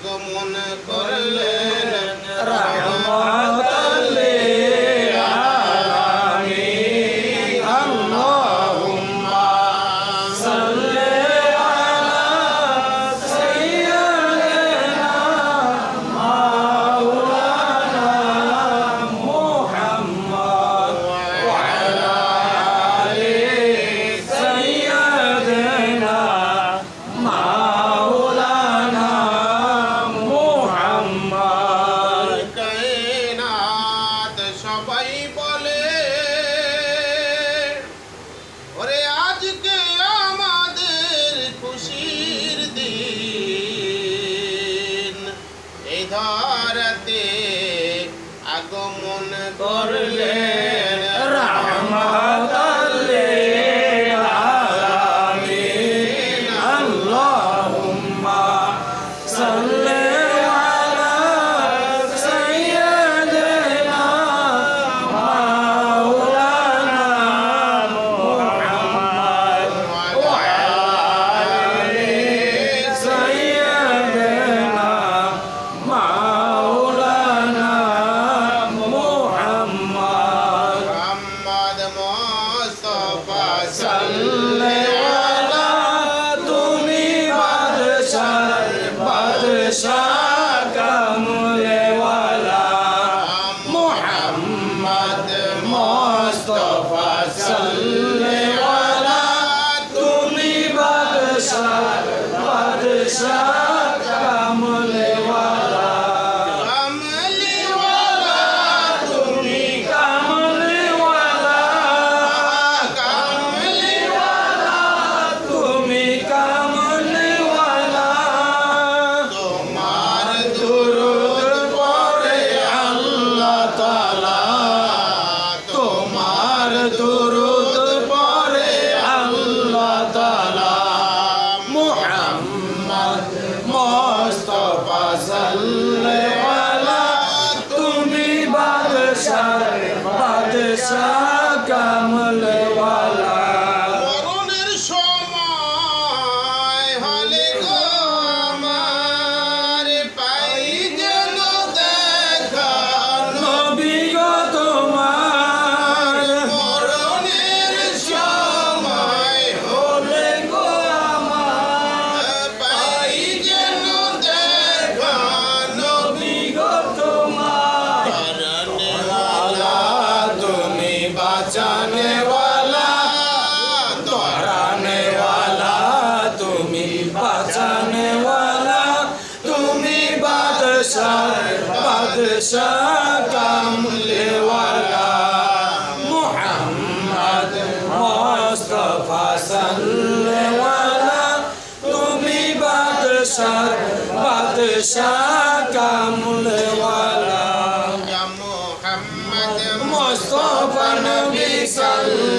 আগমন করলে ধরতে আগমন করলে রামা صل deixar. জানওয়ালা তুমি বাদশাহ বাদশাহ কামলেওয়ালা। মোহাম্মদ মোস্তফা সাল্লেওয়ালা তুমি বাদশাহ বাদশাহ কামলেওয়ালা। মোহাম্মদ মোস্তফা নবী সাল্লাল্লাহু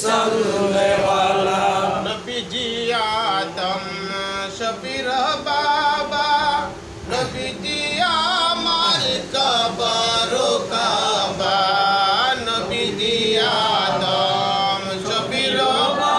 salve